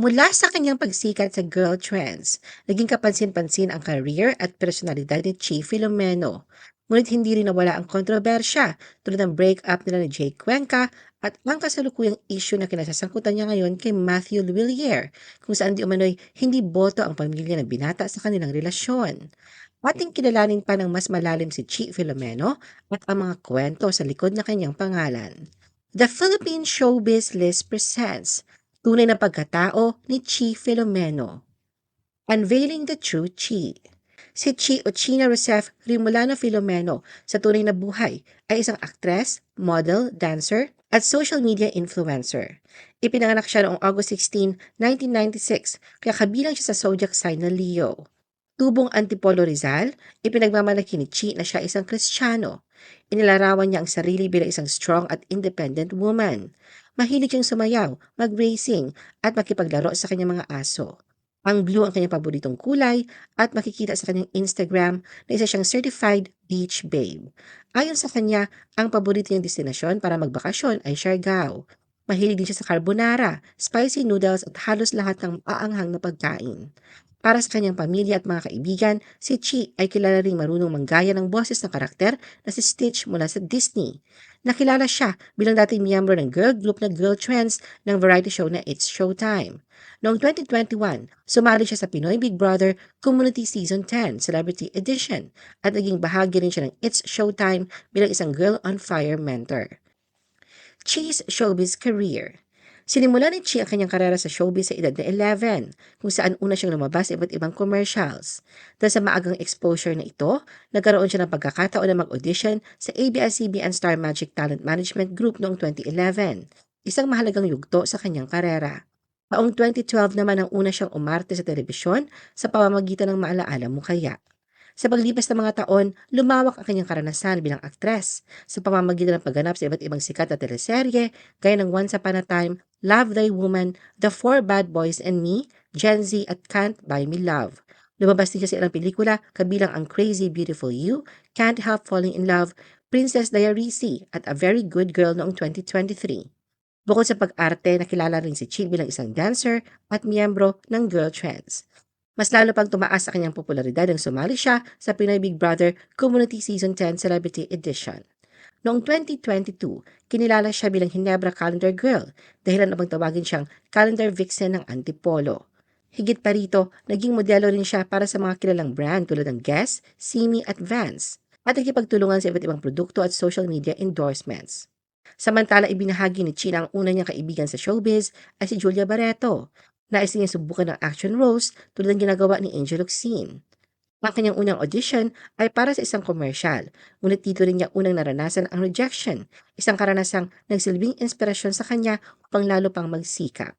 Mula sa kanyang pagsikat sa girl trends, naging kapansin-pansin ang career at personalidad ni Chi Filomeno. Ngunit hindi rin nawala ang kontrobersya tulad ng breakup nila ni Jay Cuenca at ang kasalukuyang issue na kinasasangkutan niya ngayon kay Matthew Willier kung saan di umano'y hindi boto ang pamilya ng binata sa kanilang relasyon. Ating kilalanin pa ng mas malalim si Chi Filomeno at ang mga kwento sa likod na kanyang pangalan. The Philippine Showbiz List presents Tunay na Pagkatao ni Chi Filomeno. Unveiling the True Chi. Si Chi Ochina Rosef Rimulano Filomeno sa tunay na buhay ay isang aktres, model, dancer, at social media influencer. Ipinanganak siya noong August 16, 1996, kaya kabilang siya sa zodiac sign na Leo. Tubong Antipolo Rizal, ipinagmamalaki ni Chi na siya isang Kristiyano. Inilarawan niya ang sarili bilang isang strong at independent woman. Mahilig siyang sumayaw, mag-racing, at makipaglaro sa kanyang mga aso. Ang blue ang kanyang paboritong kulay at makikita sa kanyang Instagram na isa siyang certified beach babe. Ayon sa kanya, ang paborito niyang destinasyon para magbakasyon ay Siargao. Mahilig din siya sa carbonara, spicy noodles at halos lahat ng aanghang na pagkain. Para sa kanyang pamilya at mga kaibigan, si Chi ay kilala ring marunong manggaya ng boses ng karakter na si Stitch mula sa Disney. Nakilala siya bilang dating miyembro ng girl group na Girl Trends ng variety show na It's Showtime. Noong 2021, sumali siya sa Pinoy Big Brother Community Season 10 Celebrity Edition at naging bahagi rin siya ng It's Showtime bilang isang Girl on Fire mentor. Chi's Showbiz Career Sinimula ni Chi ang kanyang karera sa showbiz sa edad na 11, kung saan una siyang lumabas sa iba't ibang commercials. Dahil sa maagang exposure na ito, nagkaroon siya ng pagkakataon na mag-audition sa ABS-CBN Star Magic Talent Management Group noong 2011, isang mahalagang yugto sa kanyang karera. Taong 2012 naman ang una siyang umarte sa telebisyon sa pamamagitan ng Maalaala Mo Kaya. Sa paglipas ng mga taon, lumawak ang kanyang karanasan bilang aktres sa pamamagitan ng pagganap sa iba't ibang sikat na teleserye gaya ng Once Upon a Time, Love Thy Woman, The Four Bad Boys and Me, Gen Z at Can't Buy Me Love. Lumabas din siya sa ilang pelikula kabilang ang Crazy Beautiful You, Can't Help Falling in Love, Princess Diaries at A Very Good Girl noong 2023. Bukod sa pag-arte, nakilala rin si Chi bilang isang dancer at miyembro ng Girl Trends. Mas lalo pang tumaas sa kanyang popularidad nang sumali siya sa Pinoy Big Brother Community Season 10 Celebrity Edition. Noong 2022, kinilala siya bilang Hinebra Calendar Girl dahilan upang tawagin siyang Calendar Vixen ng Antipolo. Higit pa rito, naging modelo rin siya para sa mga kilalang brand tulad ng Guess, Simi at Vans at nagkipagtulungan sa iba't ibang produkto at social media endorsements. Samantala, ibinahagi ni China ang una niyang kaibigan sa showbiz ay si Julia Barreto Nais niya subukan ng action roles tulad ng ginagawa ni Angel Oxine. Ang kanyang unang audition ay para sa isang commercial, ngunit dito rin niya unang naranasan ang rejection, isang karanasang nagsilbing inspirasyon sa kanya upang lalo pang magsikap.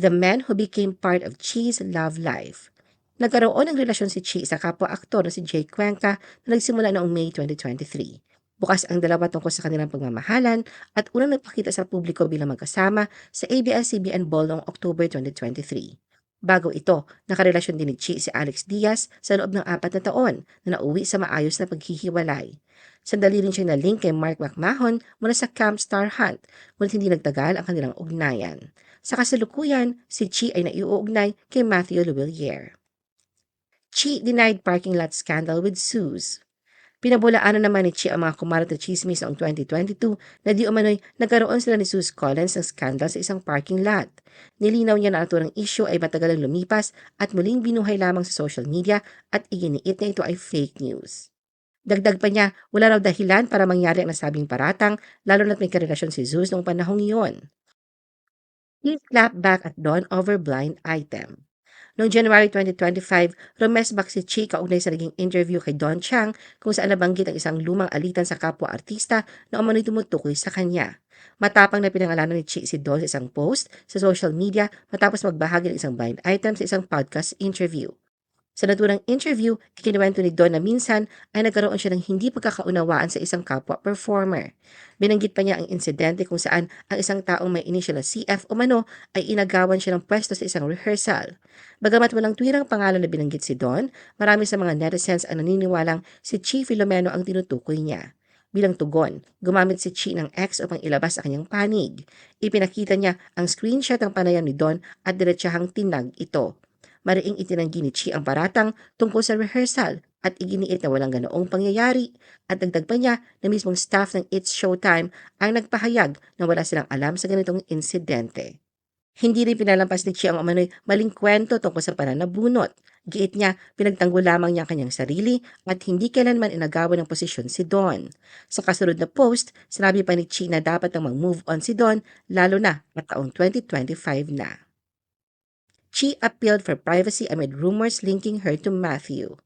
The Man Who Became Part of Chi's Love Life Nagkaroon ng relasyon si Chi sa kapwa-aktor na si Jay Cuenca na nagsimula noong May 2023. Bukas ang dalawa tungkol sa kanilang pagmamahalan at unang nagpakita sa publiko bilang magkasama sa ABS-CBN Ball noong October 2023. Bago ito, nakarelasyon din ni Chi si Alex Diaz sa loob ng apat na taon na nauwi sa maayos na paghihiwalay. Sandali rin siya na-link kay Mark McMahon mula sa Camp Star Hunt, ngunit hindi nagtagal ang kanilang ugnayan. Sa kasalukuyan, si Chi ay naiuugnay kay Matthew Lewillier. Chi denied parking lot scandal with Suze. Pinabulaanan naman ni Chi ang mga kumalat na chismis noong 2022 na di umano'y nagkaroon sila ni Sus Collins ng scandal sa isang parking lot. Nilinaw niya na ang turang issue ay matagal ang lumipas at muling binuhay lamang sa social media at iginiit na ito ay fake news. Dagdag pa niya, wala raw dahilan para mangyari ang nasabing paratang lalo na't may karelasyon si Zeus noong panahong iyon. He clapped back at Dawn over blind item. Noong January 2025, rumesbak si Chi kaugnay sa naging interview kay Don Chang kung saan nabanggit ang isang lumang alitan sa kapwa-artista na umano'y tumutukoy sa kanya. Matapang na pinangalanan ni Chi si Don sa isang post sa social media matapos magbahagi ng isang blind item sa isang podcast interview. Sa naturang interview, ikinuwento ni Don na minsan ay nagkaroon siya ng hindi pagkakaunawaan sa isang kapwa performer. Binanggit pa niya ang insidente kung saan ang isang taong may initial na CF o mano ay inagawan siya ng pwesto sa isang rehearsal. Bagamat walang tuwirang pangalan na binanggit si Don, marami sa mga netizens ang naniniwalang si Chief Filomeno ang tinutukoy niya. Bilang tugon, gumamit si Chi ng X upang ilabas ang kanyang panig. Ipinakita niya ang screenshot ng panayam ni Don at diretsahang tinag ito. Mariing itinanggi ni Chi ang paratang tungkol sa rehearsal at iginiit na walang ganoong pangyayari at dagdag pa niya na mismong staff ng It's Showtime ang nagpahayag na wala silang alam sa ganitong insidente. Hindi rin pinalampas ni Chi ang umano'y maling kwento tungkol sa pananabunot. Giit niya, pinagtanggol lamang niya ang kanyang sarili at hindi kailanman inagawan ng posisyon si Don. Sa kasunod na post, sinabi pa ni Chi na dapat nang mag-move on si Don lalo na at taong 2025 na. Chi appealed for privacy amid rumors linking her to Matthew.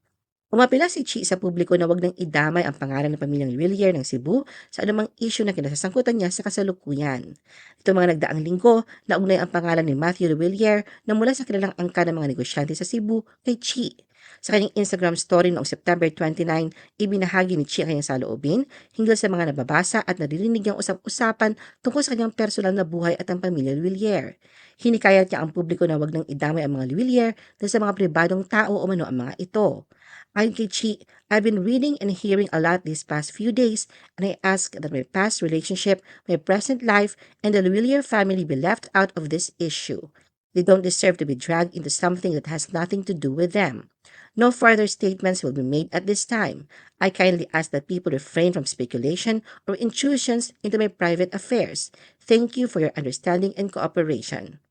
Umapila si Chi sa publiko na wag nang idamay ang pangalan ng pamilyang Villiers ng Cebu sa anumang issue na kinasasangkutan niya sa kasalukuyan. Ito mga nagdaang linggo, naugnay ang pangalan ni Matthew Villiers na mula sa kilalang angka ng mga negosyante sa Cebu kay Chi. Sa kanyang Instagram story noong September 29, ibinahagi ni Chi ang kanyang saloobin hinggil sa mga nababasa at naririnig niyang usap-usapan tungkol sa kanyang personal na buhay at ang pamilya Villiers. Hinikayat niya ang publiko na wag nang idamay ang mga Villiers dahil sa mga pribadong tao o mano ang mga ito. Ayon kay Chi, I've been reading and hearing a lot these past few days and I ask that my past relationship, my present life, and the Villiers family be left out of this issue. They don't deserve to be dragged into something that has nothing to do with them. No further statements will be made at this time. I kindly ask that people refrain from speculation or intrusions into my private affairs. Thank you for your understanding and cooperation.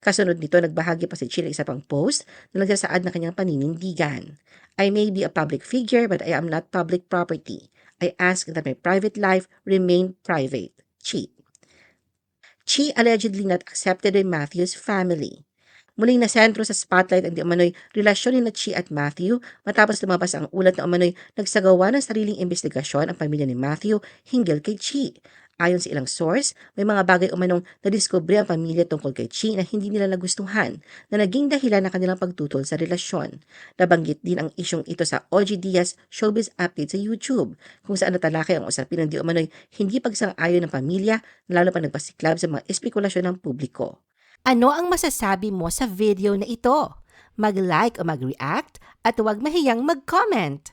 Kasunod nito, nagbahagi pa si Chile isa pang post na nagsasaad ng kanyang paninindigan. I may be a public figure but I am not public property. I ask that my private life remain private. Chi. Chi allegedly not accepted by Matthew's family. Muling nasentro sa spotlight ang di umano'y relasyon ni na Chi at Matthew matapos lumabas ang ulat na umano'y nagsagawa ng sariling investigasyon ang pamilya ni Matthew hinggil kay Chi. Ayon sa ilang source, may mga bagay umanong nadiskubre ang pamilya tungkol kay Chi na hindi nila nagustuhan na naging dahilan ng kanilang pagtutol sa relasyon. Nabanggit din ang isyong ito sa OG Diaz Showbiz Update sa YouTube kung saan natalakay ang usapin ng di umano'y hindi pagsang-ayon ng pamilya lalo pa nagpasiklab sa mga espekulasyon ng publiko. Ano ang masasabi mo sa video na ito? Mag-like o mag-react at huwag mahiyang mag-comment.